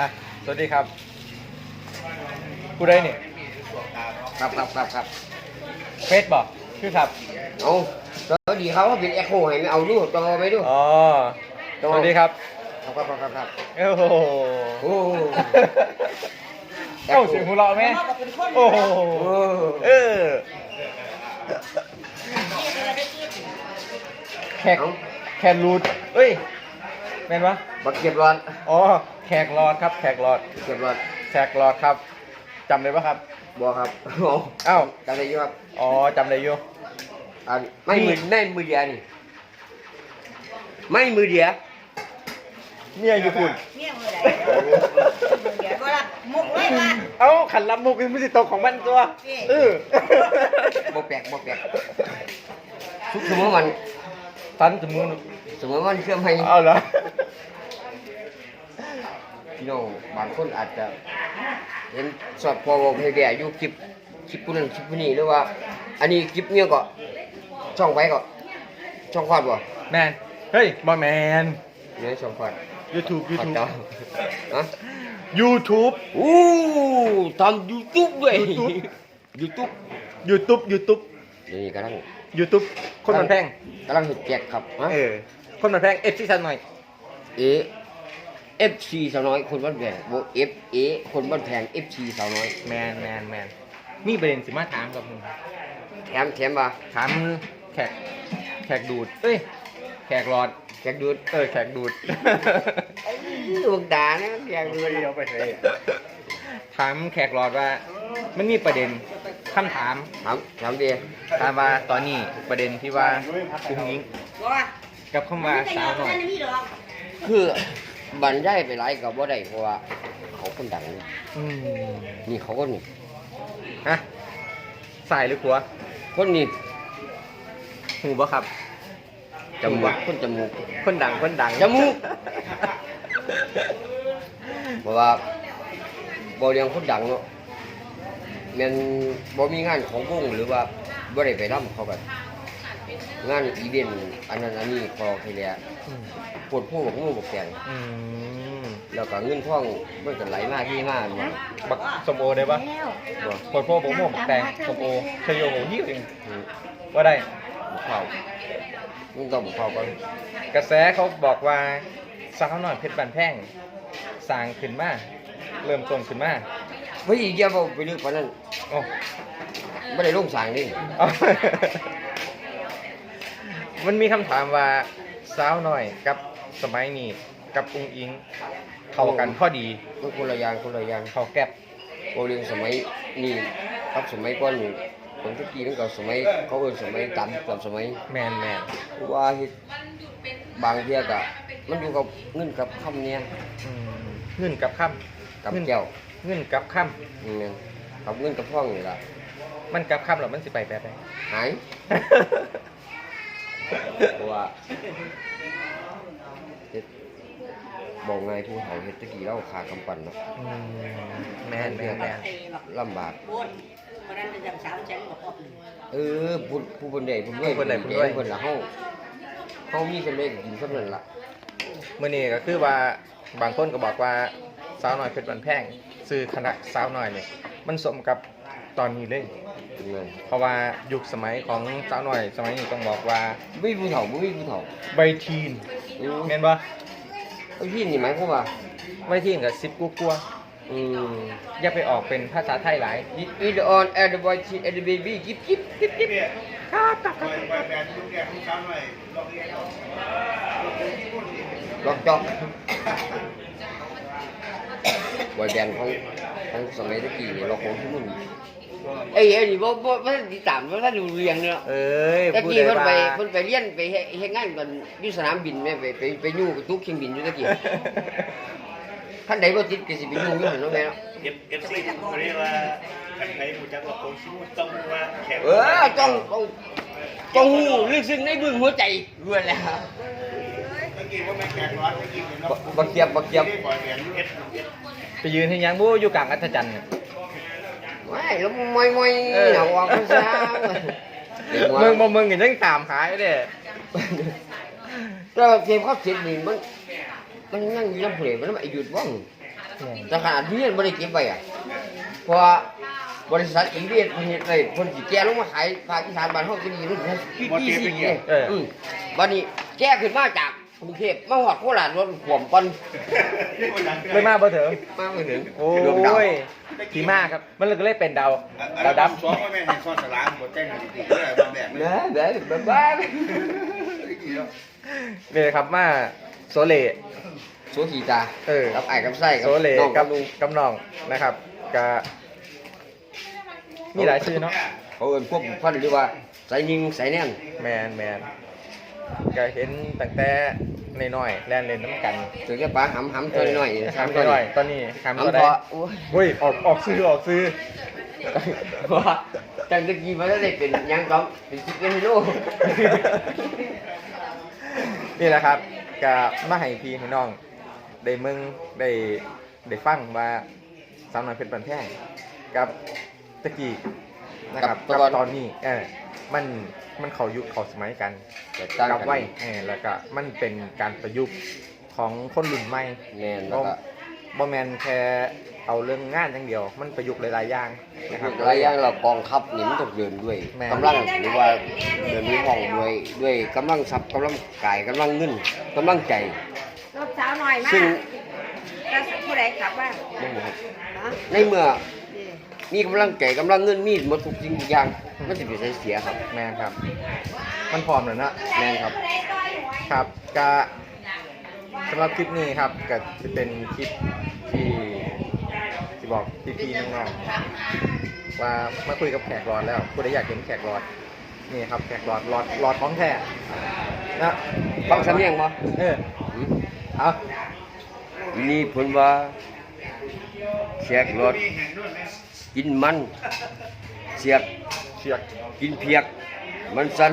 อะสวัสดีครับผู้ใดนี่ครับครับครับครับเฟซบอกชื่อครับเอาสวัสดีเขาเป็นเอ็กโคให้ไม่เอาดูจอไปดูอ๋อสวัสดีครับ ครับครับครับครับโอ้โหโอ้เอ้าเสียงหัวเราะไหมโอ้โหโอ้เออแขกแขกรูดเอ้ยแม่นวะบักเก็บร้อนอ๋อแขกหลอดครับ แขกหลอด เก็บร้อนแขกหลอดครับจำได้ปะครับบัวครับเอาเอ้าจำได้อยังครับอ๋อจำได้อยู่อันไม่มือไม่มือเดียวนี่ไม่มือเดียวเนี่ยอยู่คุณเนี่ยมือไหนเดี๋ยวก็ละมุกเลยมาเอ้าขันลำมุกยังไม่สิตกของมันตัวนี่เออบ่แปลกบ่แปลกทุกสมมติมันตันจมูกสมมติมันเชื่อมให้เอาเหรอพี่ น้องบางคนอาจจะเห็นสอดพอบอกให้แก่อยู่คลิปคลิปผู้นั้นคลิปผู้นี้หรือว่า อันนี้คลิปเนี้ยก็ช่องไว้ก็ช่องควาดบ่แมนเฮ้ยบอแมนเนี่ยช่องควาด YouTube ควาด YouTube เจ้าฮะ YouTube อู้ทำยูทูบด้วย YouTube ยูทูบ YouTube YouTube นี่กำลัง YouTube คนมันแพงกำลังเห็ดแจกครับฮะเออคนมันแพงเอฟซีสันหน่อย เอ เอฟซีสาวน้อยคนบ้านแพงโบเอฟเอคนบ้านแพงเอฟซีสาวน้อย แมนแมนแมนนี่ประเด็นสิมาถามกับมึงแถมแถมบ่าถามแขกแขกดูดเอ้ยแขกหลอดแจกดูดเออแขกดูดไอ้ลูกด่านะแจกดูดเอาไปเลยถามแขกหลอดว่า มันมีประเด็นคำถามถามถามเดียถามว่าตอนนี้ประเด็นที่ว่ากุ้งยิงว่ากับคำว่าสาวหน่อยนั่นนี่หรอกคือ บรรยายไปหลายกับว่าได้เพราะว่าเขาคนดังนี่อืมนี่เขาก็นี่ฮะสายหรือขัวคนนี้หูบ่ครับ จมูกคนจมูก คนดังคนดังจมูกเพราะว่าบ่เลี้ยงคนดังเนาะแมันบ่มีงานของวงหรือว่าบ่ได้ไปร่ำเขาแบบ งานอีเวนต์อันนั้นอันนี้ก็ทีเดียอืมปวดพวกบอกงูบอกแกงอืมแล้วก็เงินท่องมันก็ไหลมาที่มาเนี่ยบักสมโอได้ปะแล้วบ่โคตรพ่อบอกโม่บักแตงสมโอชโยโหยิ่งเองอืมว่าได้บ่เข้ามึงต้องบ่เข้าก่อนกระแสเขาบอกว่าสาวหน่อยเพชรบันแพงสร้างขึ้นมา เริ่มต้นขึ้นมาเฮ้ยอย่าบ่ไปลึกปานนั้นโอ้บ่ได้ลงสร้างนี่ เอา มันมีคำถามว่าสาวหน่อยกับสมัยนี้กับอุ้งอิงเข้ากันพอดีมันคนละอย่างคนละอย่างเข้าแก๊บบ่เรื่องสมัยนี้กับสมัยก่อนนี่คนตะกี้นั่นก็สมัยเขาเอิ้นสมัยตามกับสมัยแมนแมนว่าเฮ็ดบางเที่ยก็มันอยู่กับเงินกับคำเนี่ยอืมเงินกับค่กับำเงินแก้วเงินกับค่นี่แม่นกับเงินกับท่องนี่ล่ะำมันกับค่ำหรอมันสิไปแบบไหนหาย เพราะว่าเฮ็ดบอกไงผู้เฒ่าเฮ็ดตะกี้เราขาคำปั่นเนาะอืมแมนแมนแมนไอ้แบบลำบากโคตรวันนั้นจะสาวแจ้งบอกออกเลยเออผู้ผู้เพิ่นได้ผู้รวยเพิ่นละเฮาเฮามีกันได้กินซำนั้นล่ะเมื่อนี้ก็คือว่าบางคนก็บอกว่าสาวหน่อยเพชรบันแพงซื้อคณะสาวหน่อยเนี่ยมันสมกับ ตอนนี้เลยแม่นเพราะว่ายุคสมัยของสาวหน่อยสมัยนี้ต้องบอกว่าบ่มีผู้เฒ่าบ่มีผู้เฒ่าใบทีนอืมแม่นปะไอ้พี่นี่หมายความว่าใบทีนกับซิปกัวกัวอืมๆอย่าไปออกเป็นภาษาไทยหลายอีเดออนแอดบอยชีแอดเบบี้กิบกิบกิบกิบครับครับครับล็อกจอกบอยแบนด์ของของสมัยตะกี้เนี่ยเราของที่มึง เอ้ยเอ้ยนี่บ่บ่บ่ทันติดตามบ่ทันดูเรียงเนาะเอ้ยตะพูดกี้ได้เพิ่นว่าไปเพิ่นไปเรียนไปเฮ็ดเฮ็ดงานกันอยู่สนามบินแม่ไปไปไปอยู่ไปตุกเครื่องบินอยู่ตะกี้ท่านใดบ่ติดก็สิไปอยู่อยู่หั่นเนาะแม่เนาะเอฟเอฟซีเขาเรียกว่าขันไทยผู้จักว่าโคชิมุต้องว่าแข็งเออต้องต้องต้องฮู้ลึกซึ้งในบึ้งหัวใจรวนแล้ว เมื่อกี้ว่าไม่แข็งร้อนเมื่อกี้เป็นบักบักเกียบบักเกียบที่บ่อยแข็งเอฟเอฟ ไปยืนให้ยังบู้อยู่กลางอัศจรรย์น่ะ ไม่แล้วมอยมอยเออ หนาววังเขาซะเด็กมึงบ่ว่ามึงยังตามหายเด้แต่เกมเขาเสร็จนี่มันมันยังอยู่ลำเพลมันไม่หยุดว่างแต่ขนาดที่เรียนบ่ได้เก็บไว้อะเพราะว่าบริษัทอีเวนต์เฮ็ดไว้เพิ่นสิแก้ลงมาขายภาคอีสานบ้านเฮาสิดีรุ่นพี่พี่สิเด้เอออืมบัดนี้แก้ขึ้นมาจาก กรุงเทพมาฮอดโคราชรถขวมก่อนเลยมาบ่เถอะมาไม่ถึงโอ้ดวงดาวยทีมากครับ มันเลยก็เลยเป็นดาวดาวดับสองไม่แม่ให้ซ้อนสลามหมดแจ้งให้ดีๆเลยบางแบบเลยนะเดี๋ยวบ๊ายบายนี่ครับมาโซเล โซขีตาเออ กับไอ้กับไส้โซเลน้องกักับบลุงกับน้องนะครับก็มีหลายชื่อเนาะเขาเอิ้นพวกพันหรือว่าใส่ยิงใส่แน่นแมนแมน ก็เห็นตั้งแต่น้อยๆแล่นเล่นน้ำกันถึงแค่ปลาหำหำตัวน้อยๆทำตัวหน่อยตอนนี้ทำหำตัวพได้อโอ้ยเฮ้ยออกออกซื้อออกซื้อว่าจังตะกี้มันได้เป็นหยังต้องเป็นสิบเป็นโลนี่แหละครับก็มาให้พี่ให้น้องได้มึงได้ได้ฟังว่าสาวน้อยเพชรบันแพงกับตะกี้นะครับกับกับตอนตอนนี้เออ มันมันเขายุคเขาสมัยกันแต่ตั้งกับกันไว้เออแล้วก็มันเป็นการประยุกต์ของคนรุ่นใหม่แม่นแล้วก็บ่แมนแค่เอาเรื่องงานอย่างเดียว มันประยุกต์หลายๆอย่างนะครับหลายอย่างเรากองทัพนี่มันต้องเดินด้วยแม่น กำลังหรือว่าเดินด้วยห้องด้วยด้วยกำลังทรัพย์กำลังกายกำลังเงินกำลังใจ รถสาวหน่อยมาซึ่งแล้วผู้ใดขับว่านั่นนะครับฮะในเมื่อ มีกำลังใจกำลังเงินมีหมดทุกสิ่งทุกอย่างมันจะเป็นเสียเสียครับ แมนครับ มันพร้อมแล้วนะแม่นครับ ครับก็สำหรับคลิปนี้ครับก็จะเป็นคลิปที่ที่บอกพี่ๆน้องๆว่ามาคุยกับแขกรอดแล้วผู้ใดอยากเห็นแขกรอดนี่ครับแขกรอดรอดรอดท้องแท้นะฟังสำเนียงบ่เออหืมเอา นี่เพิ่นว่าเสียกรถ กินมัน เสียกเชือกกินเพียก มันสัน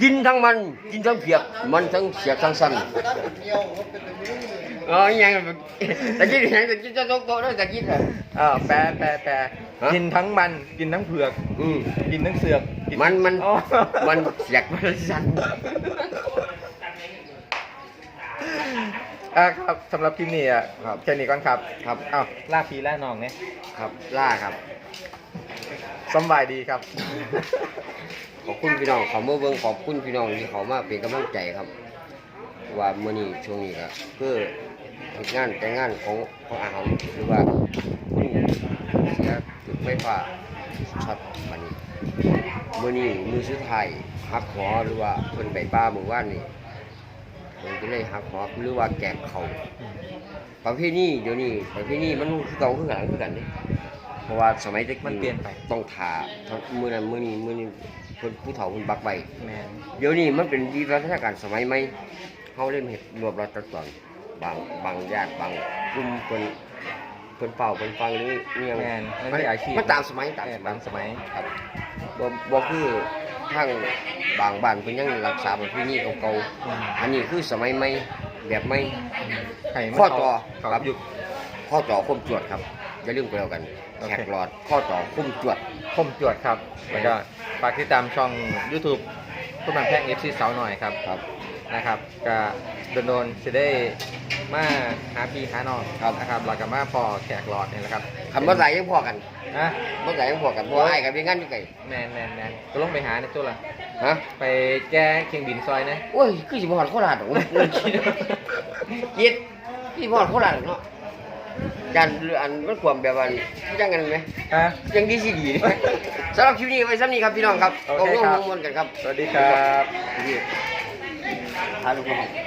กินทั้งมัน กินทั้งเพียก มันทั้งเสียกทั้งสันอ๋ออยังตะกี้ยังตะกี้จะตกโต๊ะแล้วตะกี้เหรออ้าวแปลแปลแปลฮะกินทั้งมันกินทั้งเผือก อืมกินทั้งเสือกกิมันมันอ๋อ มันเสียกมันสัน อะครับสำหรับคลิปนี้อะครับแค่นี้ก่อนครับครับ อ้าวล่าพีล่าน้องเนี่ยครับ ล่าครับ สำบายดีครับ ขอบคุณพี่น้องขอเมื่อเบิ่งขอบคุณพี่น้องที่เขามาเป็นกำลังใจครับ ว่ามื้อนี้ช่วงนี้ก็คือเหตุงานแต่งงานของของอาหารหรือว่านี่เสียจุดไฟฟ้าช็อตบัดนี้มื้อนี้มือสุดท้ายหักหอหรือว่าเพิ่นไปป่าเมื่อวานนี่ เพิ่นก็เลยหักหอหรือว่าแกงเขาประเภทนี้เดี๋ยวนี้ประเภทนี้มันคือเก่าคือกันคือกันนี่เพราะว่าสมัยตะกี้มันเปลี่ยนไปต้องถ่าทั้งมื้อนั้นมื้อนี้มื้อนี้เพิ่นผู้เฒ่าเพิ่นบักไว้แมนเดี๋ยวนี้มันเป็นวิวัฒนาการสมัยใหม่เขาเล่นเห็ดรวบรัดตัดตอนบางบางญาติบางกลุ่มเพิ่นเพิ่นเป่าเพิ่นฟังหรือเนี่ยแมนมันเป็นอาชีพมันตามสมัยตามเออสมัตายมสมัยครับบ่บ่คือ ทางบางบ้านเพิ่นยังรักษาประเพณีเก่าอืมๆอันนี้คือสมัยใหม่แบบใหม่ให้มันข้อต่อเขาครับยุคข้อต่อคมจวดครับอย่าลืมไปแล้วกันโอเคแขกหลอดข้อต่อคมจวดคมจวดครับแล้วก็ฝากติดตามช่อง YouTube คุณบังแพงเอฟซีสาวหน่อยครับครับนะครับก็โดนๆจะได้มาหาพี่หาน้องครับนะครับเรากับมาพอแขกหลอดนี่แหละครับคำว่าไหลยังพอกัน นะบ่ไหลยังพอกันเพราะว่าอ้ายกับเป็นงานอยู่ไกลแมนแมนแมนก็ลงไปหาในตัวละฮะไปแก้เคียงบินซอยนะโอ้ยคือสิบหอดโคราชหรอกมันคิดคิดพี่บหอดโคราชหรอกเนาะจานเรืออันมันความแบบว่ายังกันไหมฮะ ยังดีสิดีนะสำหรับคลิปนี้ไว้ซ้ำนี้ครับพี่น้องครับโอเคครับาร่วมมือกันครับสวัสดีครับ นี่ทานลูกครับ